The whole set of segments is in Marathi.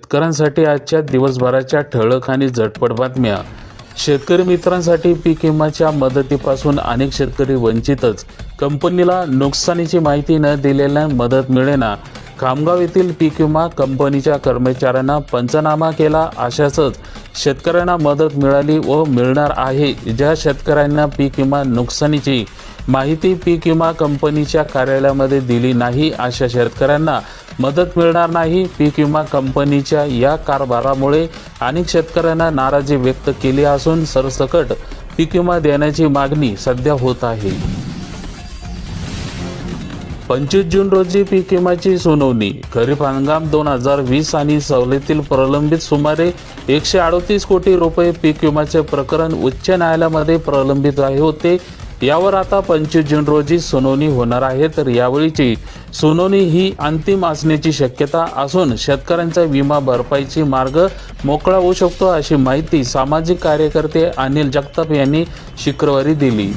शेतकऱ्यांसाठी आजच्या दिवसभराच्या ठळक आणि झटपट बातम्या. शेतकरी मित्रांसाठी पीक विम्याच्या मदतीपासून अनेक शेतकरी वंचितच. कंपनीला नुकसानीची माहिती न दिलेल्या मदत मिळेना खामगाव येथील पीक विमा कंपनीच्या कर्मचाऱ्यांना पंचनामा केला अशाच शेतकऱ्यांना मदत मिळाली व मिळणार आहे. ज्या शेतकऱ्यांना पीक विमा नुकसानीची माहिती पीक विमा कंपनीच्या कार्यालयामध्ये दिली नाही अशा शेतकऱ्यांना मदत मिळणार नाही. पीक विमा कंपनीच्या या कारभारामुळे अनेक शेतकऱ्यांना नाराजी व्यक्त केली असून सरसकट पीक विमा देण्याची मागणी सध्या होत आहे. पंचवीस जून रोजी पीक विम्याची सुनावणी. खरीप हंगाम दोन हजार वीस आणि सवलतीतील प्रलंबित सुमारे एकशे अडतीस कोटी रुपये पीक विम्याचे प्रकरण उच्च न्यायालयामध्ये प्रलंबित आहे होते. यावर आता पंचवीस जून रोजी सुनावणी होणार आहे. तर यावेळीची सुनावणी ही अंतिम असण्याची शक्यता असून शेतकऱ्यांचा विमा भरपाईची मार्ग मोकळा होऊ शकतो अशी माहिती सामाजिक कार्यकर्ते अनिल जगताप यांनी शुक्रवारी दिली.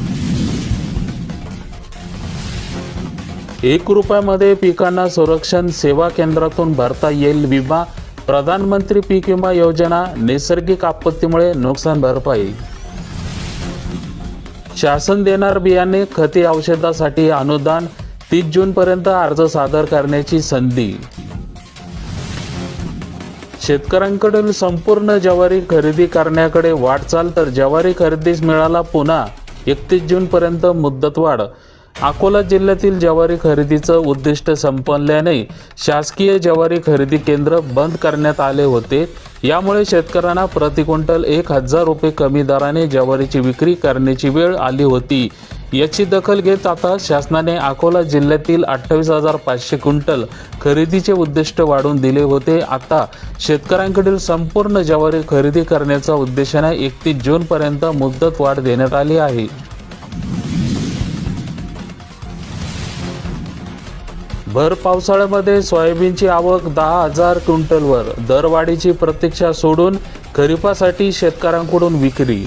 एक रुपयामध्ये पिकांना संरक्षण सेवा केंद्रातून भरता येईल विमा प्रधानमंत्री पीक विमा योजना नैसर्गिक आपत्तीमुळे नुकसान भरपाई. शासन देणार बियाणे खते औषधासाठी अनुदान तीस जूनपर्यंत अर्ज सादर करण्याची संधी. शेतकऱ्यांकडून संपूर्ण ज्वारी खरेदी करण्याकडे वाटचाल तर ज्वारी खरेदीस मिळाला पुन्हा एकतीस जूनपर्यंत मुदतवाढ अकोला जिल्ह्यातील ज्वारी खरेदीचं उद्दिष्ट संपल्याने शासकीय ज्वारी खरेदी केंद्र बंद करण्यात आले होते. यामुळे शेतकऱ्यांना प्रतिक्विंटल एक हजार रुपये कमी दराने ज्वारीची विक्री करण्याची वेळ आली होती. याची दखल घेत आता शासनाने अकोला जिल्ह्यातील अठ्ठावीस हजार पाचशे क्विंटल खरेदीचे उद्दिष्ट वाढवून दिले होते. आता शेतकऱ्यांकडील संपूर्ण ज्वारी खरेदी करण्याच्या उद्देशाने एकतीस जूनपर्यंत मुदत वाढ देण्यात आली आहे. भर पावसाळ्यामध्ये सोयाबीनची आवक दहा हजार क्विंटलवर. दरवाढीची प्रतीक्षा सोडून खरीपासाठी शेतकऱ्यांकडून विक्री.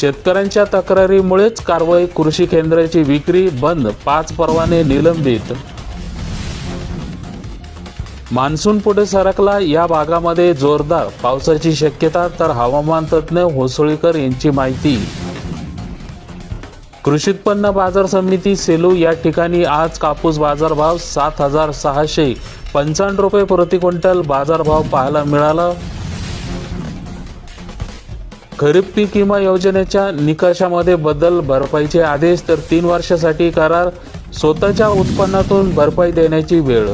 शेतकऱ्यांच्या तक्रारीमुळेच कारवाई कृषी केंद्राची विक्री बंद पाच परवाने निलंबित. मान्सून पुढे सरकला या भागामध्ये जोरदार पावसाची शक्यता तर हवामान तज्ज्ञ होसोळीकर यांची माहिती. कृषी उत्पन्न बाजार समिती सेलू या ठिकाणी आज कापूस बाजारभाव सात हजार सहाशे पंचावन्न रुपये प्रति क्विंटल बाजारभाव पाहायला मिळाला. खरीप पीक विमा योजनेच्या निकषामध्ये बदल भरपाईचे आदेश तर तीन वर्षासाठी करार स्वतःच्या उत्पन्नातून भरपाई देण्याची वेळ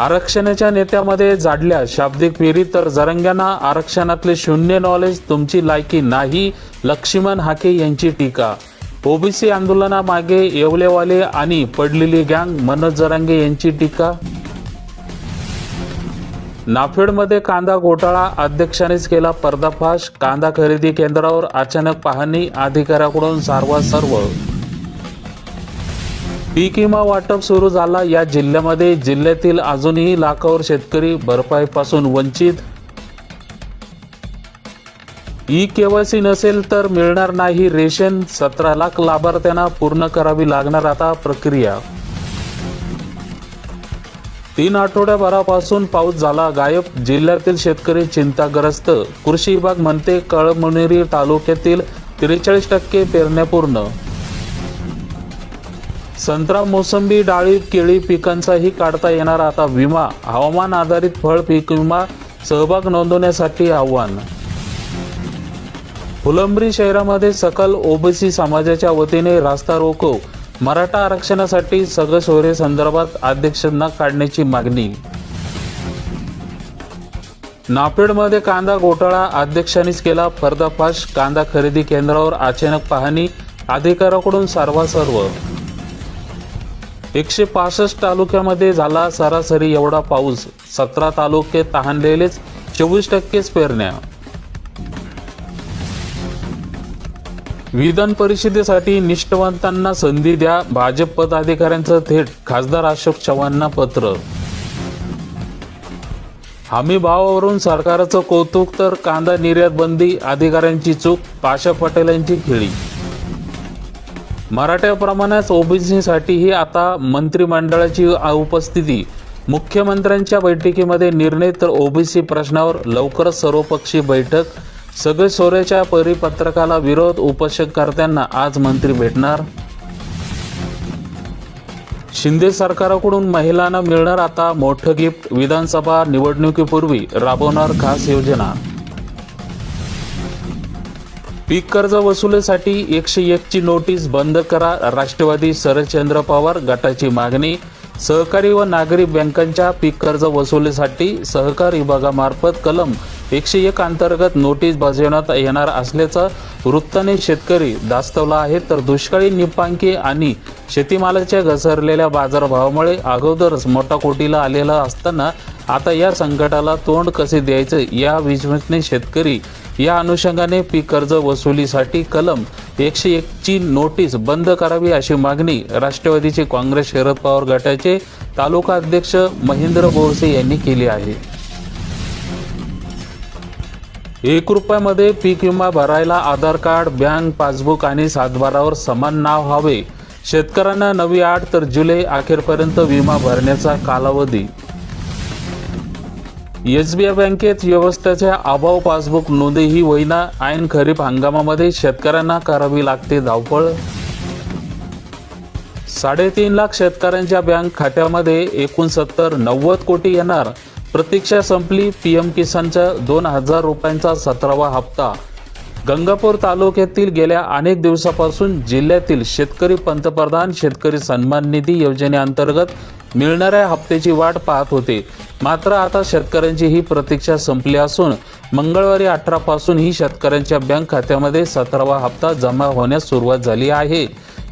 आरक्षणाच्या नेत्यामध्ये जाडल्या शाब्दिक फेरी तर जरंग्यांना आरक्षणातले शून्य नॉलेज तुमची लायकी नाही लक्ष्मण हाके यांची टीका. ओबीसी आंदोलनामागे येवलेवाले आणि पडलेली गँग मनोज जरांगे यांची टीका. नाफेडमध्ये कांदा घोटाळा अध्यक्षानेच केला पर्दाफाश. कांदा खरेदी केंद्रावर अचानक पाहणी अधिकाऱ्याकडून सर्व पीक विमा वाटप सुरू झाला. या जिल्ह्यामध्ये जिल्ह्यातील अजूनही लाखावर शेतकरी भरपाईपासून वंचित. ई केवायसी नसेल तर मिळणार नाही रेशन. सतरा लाख लाभार्थ्यांना पूर्ण करावी लागणार आता प्रक्रिया. तीन आठवड्याभरापासून पाऊस झाला. गायब जिल्ह्यातील शेतकरी चिंताग्रस्त. कृषी विभाग म्हणते कळमनुरी तालुक्यातील त्रेचाळीस टक्के पेरण्या पूर्ण संत्रा मोसंबी डाळी केळी पिकांचाही काढता येणार आता विमा. हवामान आधारित फळ पीक विमा सहभाग नोंदवण्यासाठी आव्हान. फुलंब्री शहरामध्ये सकल ओबीसी समाजाच्या वतीने रास्ता रोको. मराठा आरक्षणासाठी सगळं सोयरे संदर्भात अध्यक्षांना काढण्याची मागणी. नापेडमध्ये कांदा घोटाळा अध्यक्षांनीच केला पर्दाफाश. कांदा खरेदी केंद्रावर अचानक पाहणी अधिकाऱ्याकडून सर्वासर्व एकशे पासष्ट तालुक्यामध्ये झाला सरासरी एवढा पाऊस. सतरा तालुके तहानलेलेच चोवीस टक्केच पेरण्या. विधान परिषदेसाठी निष्ठवंतांना संधी द्या भाजप पदाधिकाऱ्यांचं थेट खासदार अशोक चव्हाणांना पत्र. हमी भावावरून सरकारचं कौतुक तर कांदा निर्यात बंदी अधिकाऱ्यांची चूक पाशा पटेल यांची खेळी. मराठ्याप्रमाणेच ओबीसीसाठीही आता मंत्रिमंडळाची उपस्थिती. मुख्यमंत्र्यांच्या बैठकीमध्ये निर्णय तर ओबीसी प्रश्नावर लवकरच सर्वपक्षीय बैठक. सगळे सोऱ्याच्या परिपत्रकाला विरोध उपोषणकर्त्यांना आज मंत्री भेटणार. शिंदे सरकारकडून महिलांना मिळणार आता मोठं गिफ्ट. विधानसभा निवडणुकीपूर्वी राबवणार खास योजना. पीक कर्ज वसुलीसाठी एकशे एकची नोटीस बंद करा. राष्ट्रवादी शरदचंद्र पवार गटाची मागणी सहकारी व नागरी बँकांच्या पीक कर्ज वसुलीसाठी सहकार विभागामार्फत कलम एकशे एक अंतर्गत नोटीस बजावण्यात येणार असल्याचं वृत्ताने शेतकरी दास्तवला आहे. तर दुष्काळी निपांकी आणि शेतीमालाच्या घसरलेल्या बाजारभावामुळे अगोदरच मोठा कोटीला आलेला असताना आता या संकटाला तोंड कसे द्यायचं या विश्वसने शेतकरी या अनुषंगाने पीक कर्ज वसुलीसाठी कलम एकशे एकची नोटीस बंद करावी अशी मागणी राष्ट्रवादीचे काँग्रेस शरद पवार गटाचे तालुका अध्यक्ष महेंद्र बोरसे यांनी केली आहे. एक रुपयामध्ये पीक विमा भरायला आधार कार्ड बँक पासबुक आणि सातबारावर समान नाव हवे. शेतकऱ्यांना नवी आठ तर जुलै अखेरपर्यंत विमा भरण्याचा कालावधी एस बी आय बँकेत व्यवस्थेच्या अभाव पासबुक नोंदीही होईना. ऐन खरीप हंगामामध्ये शेतकऱ्यांना करावी लागते धावपळ. साडेतीन लाख शेतकऱ्यांच्या बँक खात्यामध्ये एकोणसत्तर नव्वद कोटी येणार. प्रतीक्षा संपली. पी एम किसानचा दोन हजार रुपयांचा सतरावा हप्ता. गंगापूर तालुक्यातील गेल्या अनेक दिवसापासून जिल्ह्यातील शेतकरी पंतप्रधान शेतकरी सन्मान निधी योजनेअंतर्गत मिळणाऱ्या हप्त्याची वाट पाहत होते. मात्र आता शेतकऱ्यांची ही प्रतीक्षा संपली असून मंगळवारी अठरापासून ही शेतकऱ्यांच्या बँक खात्यामध्ये सतरावा हप्ता जमा होण्यास सुरुवात झाली आहे.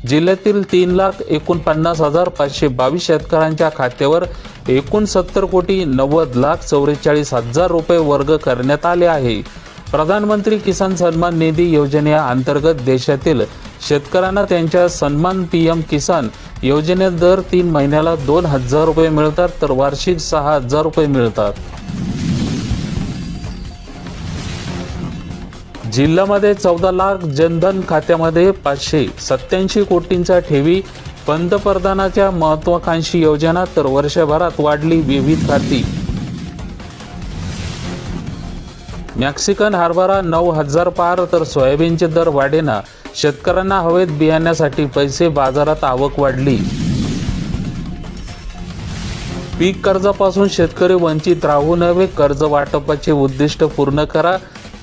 जिल्ह्यातील तीन लाख एकोणपन्नास हजार पाचशे बावीस शेतकऱ्यांच्या खात्यावर एकूण सत्तर कोटी नव्वद लाख चौवेचाळीस हजार रुपये वर्ग करण्यात आले आहे. प्रधानमंत्री किसान सन्मान निधी योजने अंतर्गत देशातील शेतकऱ्यांना त्यांच्या सन्मान पी एम किसान योजनेत दर तीन महिन्याला दोन हजार रुपये मिळतात तर वार्षिक सहा हजार रुपये मिळतात. जिल्ह्यामध्ये चौदा लाख जनधन खात्यामध्ये पाचशे सत्याऐंशी कोटींचा ठेवी पंतप्रधानाच्या महत्वाकांक्षी योजना तर वर्षभरात वाढली विविध खाती. मॅक्सिकन हरभरा नऊ हजार पार तर सोयाबीनचे दर वाढेना. शेतकऱ्यांना हवेत बियाण्यासाठी पैसे बाजारात आवक वाढली. पीक कर्जापासून शेतकरी वंचित राहू नये कर्ज वाटपाचे उद्दिष्ट पूर्ण करा.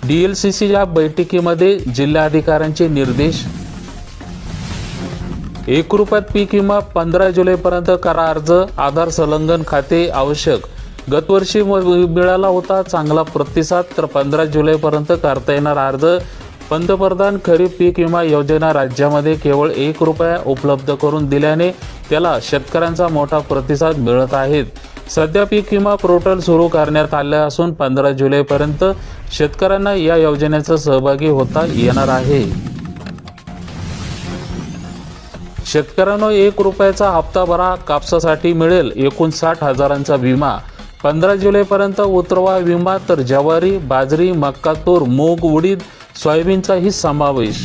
डीएलसीसीच्या बैठकीमध्ये जिल्हाधिकाऱ्यांचे निर्देश. एक रुपयात पीक विमा पंधरा जुलैपर्यंत करा अर्ज. आधार संलग्न खाते आवश्यक. गतवर्षी म- मिळाला होता चांगला प्रतिसाद. तर पंधरा जुलैपर्यंत करता येणार अर्ज. पंतप्रधान खरीप पीक विमा योजना राज्यामध्ये केवळ एक रुपया उपलब्ध करून दिल्याने त्याला शेतकऱ्यांचा मोठा प्रतिसाद मिळत आहेत सध्या पीक विमा पोर्टल सुरू करण्यात आले असून पंधरा जुलैपर्यंत शेतकऱ्यांना या योजनेचा सहभागी होता येणार आहे. शेतकऱ्यांना एक रुपयाचा हप्ता भरा कापसासाठी मिळेल एकूण साठ हजारांचा विमा. पंधरा जुलैपर्यंत उतरवा विमा तर ज्वारी बाजरी मक्का तूर मूग उडीद सोयाबीनचाही समावेश.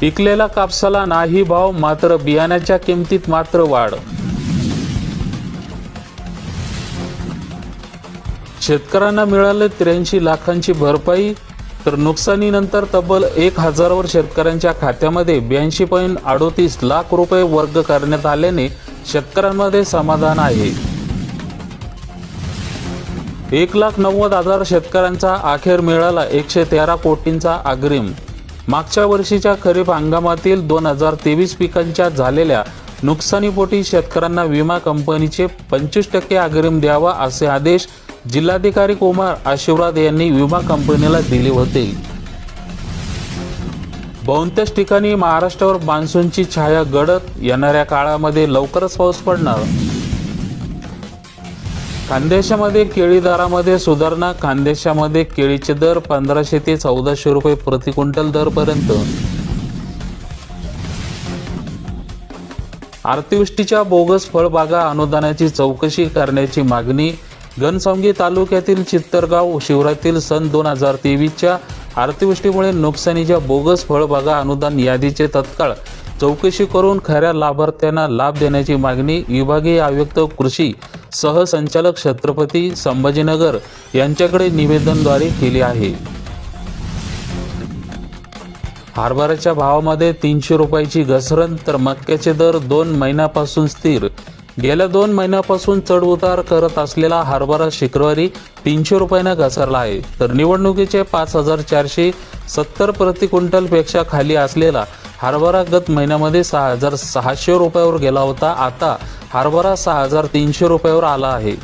पिकलेला कापसाला नाही भाव मात्र बियाण्याच्या किमतीत मात्र वाढ. शेतकऱ्यांना मिळाले त्र्याऐंशी लाखांची भरपाई तर नुकसानीनंतर तब्बल एक हजारावर शेतकऱ्यांच्या खात्यामध्ये ब्याऐंशी पॉईंट अडोतीस लाख रुपये वर्ग करण्यात आल्याने शेतकऱ्यांमध्ये समाधान आहे. एक लाख नव्वद हजार शेतकऱ्यांचा अखेर मिळाला एकशे तेरा कोटींचा अग्रिम. मागच्या वर्षीच्या खरीप हंगामातील दोन हजार तेवीस पिकांच्या झालेल्या नुकसानीपोटी शेतकऱ्यांना विमा कंपनीचे पंचवीस टक्के अग्रिम द्यावा असे आदेश जिल्हाधिकारी कुमार आशीर्वाद यांनी विमा कंपनीला दिले होते. बहुतेक ठिकाणी महाराष्ट्रावर मान्सूनची छाया गडत येणाऱ्या काळामध्ये लवकरच पाऊस पडणार. खानदेशामध्ये केळी दरामध्ये सुधारणा खानदेशामध्ये केळीचे दर पंधराशे ते चौदाशे रुपये प्रति क्विंटल दरपर्यंत. अतिवृष्टीच्या बोगस फळबागा अनुदानाची चौकशी करण्याची मागणी घनसावंगी तालुक्यातील चित्तरगाव शिवरातील सन दोन हजार तेवीसच्या अतिवृष्टीमुळे नुकसानीच्या बोगस फळबागा अनुदान यादीचे तत्काळ चौकशी करून खऱ्या लाभार्थ्यांना लाभ देण्याची मागणी विभागीय आयुक्त कृषी सहसंचालक छत्रपती संभाजीनगर यांच्याकडे निवेदनद्वारे केली आहे. हरभऱ्याच्या भावामध्ये तीनशे रुपयाची घसरण तर मक्याचे दर दोन महिन्यापासून स्थिर गेल्या दोन महिन्यापासून चढ उतार करत असलेला हरभरा शुक्रवारी तीनशे रुपयानं घसरला आहे. तर निवडणुकीचे पाच हजार चारशे सत्तर प्रति क्विंटलपेक्षा खाली असलेला हरभरा गत महिन्यामध्ये सहा हजार सहाशे रुपयावर गेला होता. आता हरभरा सहा हजार तीनशे रुपयावर आला आहे.